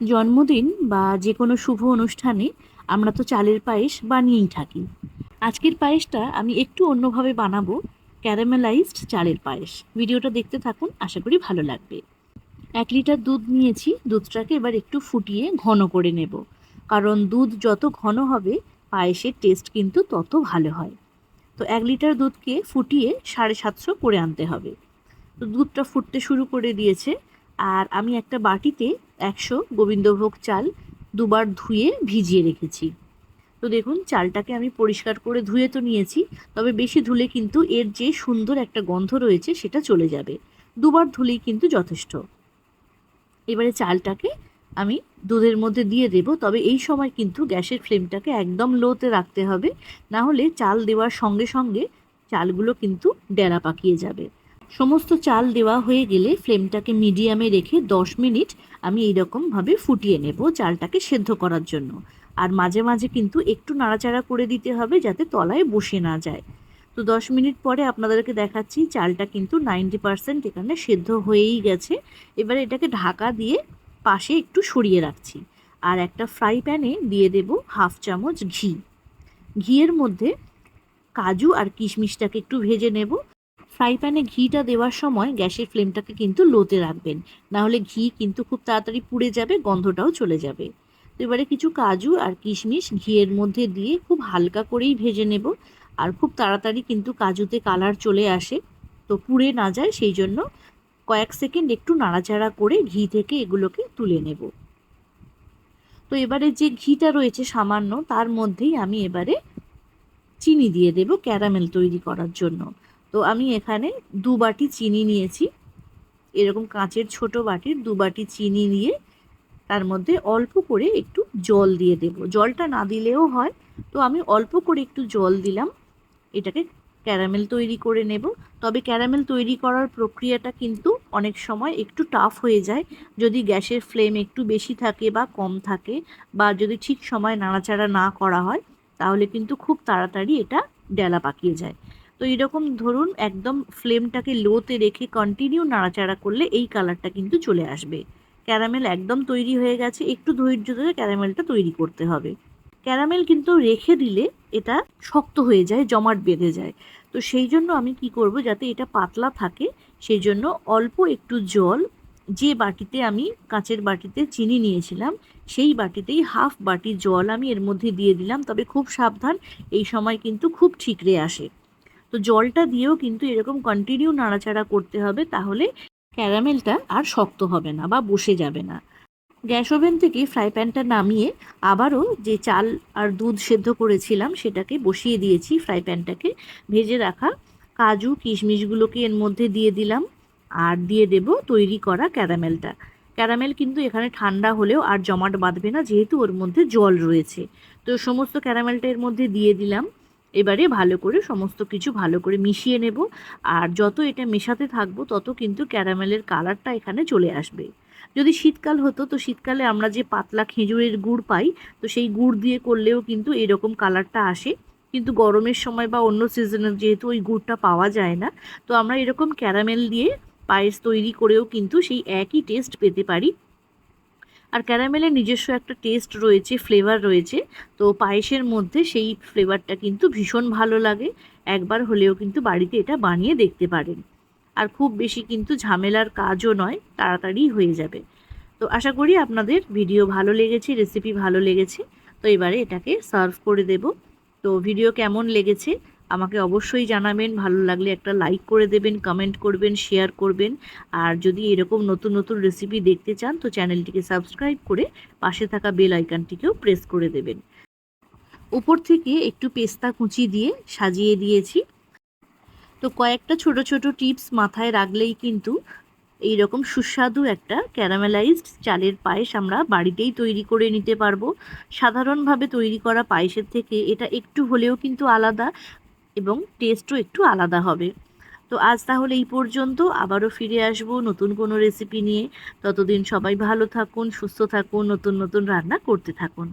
জন্মদিন বা যে কোনো শুভ অনুষ্ঠানে আমরা তো চালের পায়েস বানিয়েই থাকি। আজকের পায়েসটা আমি একটু অন্যভাবে বানাবো, ক্যারামেলাইজড চালের পায়েস। ভিডিওটা দেখতে থাকুন, আশা করি ভালো লাগবে। এক লিটার দুধ নিয়েছি, দুধটাকে এবার একটু ফুটিয়ে ঘন করে নেব। কারণ দুধ যত ঘন হবে, পায়েসের টেস্ট কিন্তু তত ভালো হয়। তো এক লিটার দুধকে ফুটিয়ে সাড়ে সাতশো করে আনতে হবে। তো দুধটা ফুটতে শুরু করে দিয়েছে। আর আমি একটা বাটিতে একশো গোবিন্দভোগ চাল দুবার ধুয়ে ভিজিয়ে রেখেছি। তো দেখুন, চালটাকে আমি পরিষ্কার করে ধুয়ে তো নিয়েছি, তবে বেশি ধুলে কিন্তু এর যে সুন্দর একটা গন্ধ রয়েছে সেটা চলে যাবে। দুবার ধুলেই কিন্তু যথেষ্ট। এবারে চালটাকে আমি দুধের মধ্যে দিয়ে দেব, তবে এই সময় কিন্তু গ্যাসের ফ্লেমটাকে একদম লোতে রাখতে হবে, না হলে চাল দেওয়ার সঙ্গে সঙ্গে চালগুলো কিন্তু ডেরা পাকিয়ে যাবে। সমস্ত চাল দেওয়া হয়ে গেলে ফ্লেমটাকে মিডিয়ামে রেখে দশ মিনিট আমি এইরকমভাবে ফুটিয়ে নেব চালটাকে সেদ্ধ করার জন্য। আর মাঝে মাঝে কিন্তু একটু নাড়াচাড়া করে দিতে হবে যাতে তলায় বসে না যায়। তো দশ মিনিট পরে আপনাদেরকে দেখাচ্ছি, চালটা কিন্তু নাইনটি পারসেন্ট এখানে সেদ্ধ হয়েই গেছে। এবারে এটাকে ঢাকা দিয়ে পাশে একটু সরিয়ে রাখছি। আর একটা ফ্রাই প্যানে দিয়ে দেব হাফ চামচ ঘি। ঘিয়ের মধ্যে কাজু আর কিশমিশটাকে একটু ভেজে নেব। ফ্রাই প্যানে ঘিটা দেওয়ার সময় গ্যাসের ফ্লেমটাকে কিন্তু লোতে রাখবেন। না হলে ঘি কিন্তু খুব তাড়াতাড়ি পুড়ে যাবে, গন্ধটাও চলে যাবে। তো এবারে কিছু কাজু আর কিশমিশ ঘিয়ের মধ্যে দিয়ে খুব হালকা করেই ভেজে নেব। আর খুব তাড়াতাড়ি কিন্তু কাজুতে কালার চলে আসে। তো পুড়ে না যায়, সেই জন্য কয়েক সেকেন্ড একটু নাড়াচাড়া করে ঘি থেকে এগুলোকে তুলে নেব। তো এবারে যে ঘিটা রয়েছে সামান্য, তার মধ্যেই আমি এবারে চিনি দিয়ে দেব ক্যারামেল তৈরি করার জন্য। তো আমি এখানে দু বাটি চিনি নিয়েছি। এরকম কাঁচের ছোট বাটির দু বাটি চিনি নিয়ে তার মধ্যে অল্প করে একটু জল দিয়ে দেব। জলটা না দিলেও হয়। তো আমি অল্প করে একটু জল দিলাম। এটাকে ক্যারামেল তৈরি করে নেব। তবে ক্যারামেল তৈরি করার প্রক্রিয়াটা কিন্তু অনেক সময় একটু টাফ হয়ে যায়। যদি গ্যাসের ফ্লেম একটু বেশি থাকে বা কম থাকে বা যদি ঠিক সময় নাড়াচাড়া না করা হয়, তাহলে কিন্তু খুব তাড়াতাড়ি এটা ডেলা পাকিয়ে যায়। তো এরকম ধরুন একদম ফ্লেমটাকে লোতে রেখে কন্টিনিউ নাড়াচাড়া করলে এই কালারটা কিন্তু চলে আসবে। ক্যারামেল একদম তৈরি হয়ে গেছে, একটু ধৈর্য ধরে ক্যারামেলটা তৈরি করতে হবে। ক্যারামেল কিন্তু রেখে দিলে এটা শক্ত হয়ে যায়, জমাট বেঁধে যায়। তো সেই জন্য আমি কি করব যাতে এটা পাতলা থাকে, সেই জন্য অল্প একটু জল, যে বাটিতে আমি কাঁচের বাটিতে চিনি নিয়েছিলাম, সেই বাটিতেই হাফ বাটি জল আমি এর মধ্যে দিয়ে দিলাম, তবে খুব সাবধান, এই সময় কিন্তু খুব ঠিকরে আসে। তো জলটা দিয়েও কিন্তু এরকম কন্টিনিউ নাড়াচাড়া করতে হবে তাহলে ক্যারামেলটা আর শক্ত হবে না বা বসে যাবে না। গ্যাস ওভেন থেকে ফ্রাই প্যানটা নামিয়ে আবারও যে চাল আর দুধ সেদ্ধ করেছিলাম সেটাকে বসিয়ে দিয়েছি ফ্রাই প্যানটাকে। ভেজে রাখা কাজু, কিশমিশগুলোকে এর মধ্যে দিয়ে দিলাম আর দিয়ে দেব তৈরি করা ক্যারামেলটা। ক্যারামেল কিন্তু এখানে ঠান্ডা হলেও আর জমাট বাঁধবে না যেহেতু ওর মধ্যে জল রয়েছে। তো সমস্ত ক্যারামেলটা এর মধ্যে দিয়ে দিলাম। এবারে ভালো করে, সমস্ত কিছু ভালো করে মিশিয়ে নেব। আর যত এটা মেশাতে থাকব, তত কিন্তু ক্যারামেলের কালারটা এখানে চলে আসবে। যদি শীতকাল হতো, তো শীতকালে আমরা যে পাতলা খেজুরের গুড় পাই, তো সেই গুড় দিয়ে করলেও কিন্তু এরকম কালারটা আসে। কিন্তু গরমের সময় বা অন্য সিজনে যেহেতু ওই গুড়টা পাওয়া যায় না, তো আমরা এরকম ক্যারামেল দিয়ে পায়েস তৈরি করেও কিন্তু সেই একই টেস্ট পেতে পারি। আর ক্যারামেলের নিজস্ব একটা টেস্ট রয়েছে ফ্লেভার রয়েছে, তো পায়েসের মধ্যে সেই ফ্লেভারটা কিন্তু ভীষণ ভালো লাগে। একবার হলেও কিন্তু বাড়িতে এটা বানিয়ে দেখতে পারেন। আর খুব বেশি কিন্তু ঝামেলার কাজও নয় তাড়াতাড়ি হয়ে যাবে। তো আশা করি আপনাদের ভিডিও ভালো লেগেছে রেসিপি ভালো লেগেছে, তো এবারে এটাকে সার্ভ করে দেব। তো ভিডিও কেমন লেগেছে আমাকে অবশ্যই জানাবেন, ভালো লাগলে একটা লাইক করে দেবেন কমেন্ট করবেন শেয়ার করবেন। আর যদি এরকম নতুন নতুন রেসিপি দেখতে চান, তো চ্যানেলটিকে সাবস্ক্রাইব করে পাশে থাকা বেল আইকনটিকেও প্রেস করে দেবেন। উপর থেকে একটু পেস্তা কুচি দিয়ে সাজিয়ে দিয়েছি। তো কয়েকটা ছোট ছোট টিপস মাথায় রাখলেই কিন্তু এই রকম সুস্বাদু একটা ক্যারামেলাইজড চালের পায়েস আমরা বাড়িতেই তৈরি করে নিতে পারব। সাধারণভাবে তৈরি করা পায়েসের থেকে এটা একটু হলেও কিন্তু আলাদা। এবং টেস্টও একটু আলাদা হবে। তো আজ তাহলে এই পর্যন্ত। আবারও ফিরে আসব নতুন কোনো রেসিপি নিয়ে। ততদিন সবাই ভালো থাকুন, সুস্থ থাকুন, নতুন নতুন রান্না করতে থাকুন।